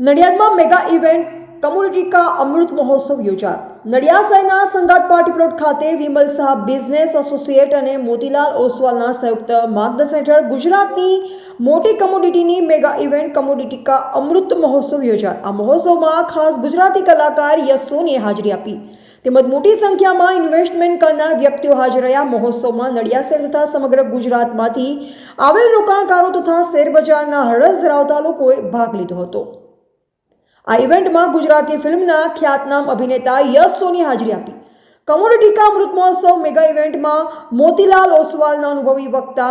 નડિયાદમાં mega event community કા અમૃત મહોત્સવ યોજાયો. નડિયાદ શહેરના સંગાત પાર્ટી પ્લોટ ખાતે વિમલ શાહ બિઝનેસ એસોસિએટ અને મોતીલાલ ઓસવાલના સંયુક્ત માર્ગદર્શન હેઠળ ગુજરાતની મોટી કમોડિટીની મેગા ઇવેન્ટ કમોડિટી કા અમૃત મહોત્સવ યોજાયો. આ મહોત્સવમાં ખાસ ગુજરાતી કલાકાર યશ હાજરી આપી. તેમજ મોટી સંખ્યામાં ઇન્વેસ્ટમેન્ટ કરનાર વ્યક્તિઓ હાજર રહ્યા. મહોત્સવમાં નડિયાદ શહેર તથા સમગ્ર ગુજરાતમાંથી આવેલ રોકાણકારો તથા શેરબજારના હરસ ધરાવતા લોકોએ ભાગ લીધો હતો. આ ઇવેન્ટમાં ગુજરાતી ફિલ્મના ખ્યાતનામ અભિનેતા યશ સોની હાજરી આપી. કમોડિટી કા અમૃત મહોત્સવ મેગા ઇવેન્ટમાં મોતીલાલ ઓસવાલના અનુભવી વક્તા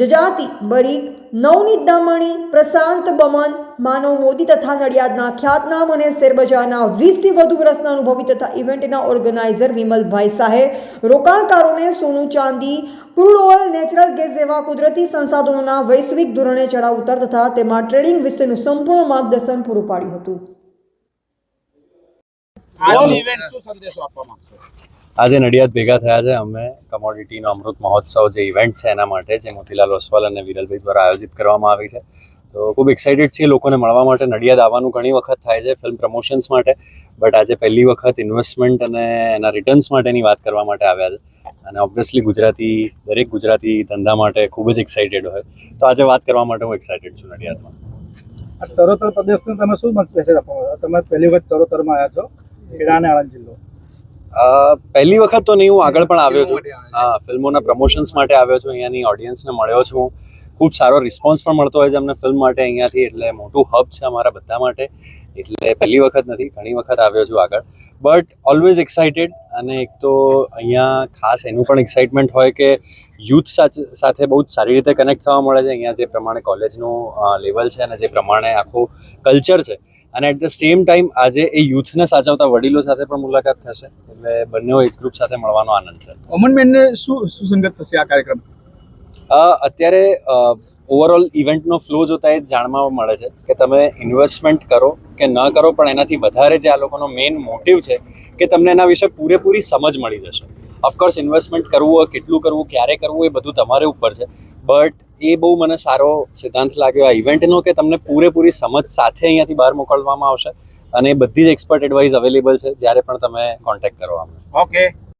જજાતિ બરીક નવનીત દામણી, પ્રશાંત બમન, માનવ મોદી તથા નડિયાદના ખ્યાતનામ અને શેરબજારના વીસથી વધુ વર્ષના અનુભવી તથા ઇવેન્ટના ઓર્ગેનાઇઝર વિમલભાઈ શાહે રોકાણકારોને સોનું, ચાંદી, ક્રૂડ ઓઇલ, નેચરલ ગેસ જેવા કુદરતી સંસાધનોના વૈશ્વિક ધોરણે ચડાવ ઉતાર તથા તેમાં ટ્રેડિંગ વિશેનું સંપૂર્ણ માર્ગદર્શન પૂરું પાડ્યું હતું. આજે નડિયાદ ભેગા થયા છે. અમે કમોડિટીનો અમૃત મહોત્સવ જે ઇવેન્ટ છે એના માટે જે મોતીલાલ ઓસવાલ અને વિરલભાઈ દ્વારા આયોજિત કરવામાં આવી છે. તો ખૂબ એક્સાઇટેડ છીએ લોકોને મળવા માટે. નડિયાદ આવવાનું ઘણી વખત થાય છે ફિલ્મ પ્રમોશન્સ માટે બટ આજે પહેલી વખત ઇન્વેસ્ટમેન્ટ અને એના રિટર્ન્સ માટેની વાત કરવા માટે આવ્યા છે. અને ઓબ્વિયસલી ગુજરાતી દરેક ગુજરાતી ધંધા માટે ખૂબ જ એક્સાઇટેડ હોય. તો આજે વાત કરવા માટે હું એક્સાઇટેડ છું નડિયાદમાં. આ ચરોતર પ્રદેશને તમે શું મેસેજ આપો તમે પહેલી વખત ચરોતરમાં આવ્યા છો. ખેડા આણંદ જિલ્લો પહેલી વખત તો નહીં હું આગળ પણ આવ્યો છું. હા. ફિલ્મોના પ્રમોશન્સ માટે આવ્યો છું. અહીંયાની ઓડિયન્સને મળ્યો છું. ખૂબ સારો રિસ્પોન્સ પણ મળતો હોય છે અમને ફિલ્મ માટે અહીંયાથી. એટલે મોટું હબ છે અમારા બધા માટે. એટલે પહેલી વખત નથી ઘણી વખત આવ્યો છું આગળ. બટ ઓલવેઝ એક્સાઇટેડ અને એક તો અહીંયા ખાસ એનું પણ એક્સાઇટમેન્ટ હોય કે યુથ સાથે બહુ જ સારી રીતે કનેક્ટ થવા મળે છે. અહીંયા જે પ્રમાણે કોલેજનું લેવલ છે અને જે પ્રમાણે આખું કલ્ચર છે. અને એટ ધ સેમ ટાઈમ આજે એ યુથને સાચવતા વડીલો સાથે પણ મુલાકાત થશે. એટલે બંને એજ ગ્રુપ સાથે મળવાનો આનંદ છે. અમનબેનને મેનને શું સુસંગત થશે આ કાર્યક્રમ? અત્યારે ઓવરઓલ ઇવેન્ટનો ફ્લો જોતા એ જાણવા મળે છે કે તમે ઇન્વેસ્ટમેન્ટ કરો કે ન કરો, પણ એનાથી વધારે જે આ લોકોનો મેઇન મોટિવ છે કે તમને એના વિશે પૂરેપૂરી સમજ મળી જશે. ઓફકોર્સ ઇન્વેસ્ટમેન્ટ કરવું કેટલું કરવું, ક્યારે કરવું, એ બધું તમારે ઉપર છે. બટ એ બહુ મને સારો સિદ્ધાંત લાગ્યો આ ઇવેન્ટનો કે તમને પૂરેપૂરી સમજ સાથે અહીંયાથી બહાર મોકલવામાં આવશે. અને બધી જ એક્સપર્ટ એડવાઇસ અવેલેબલ છે, જ્યારે પણ તમે કોન્ટેક્ટ કરો અમને. ઓકે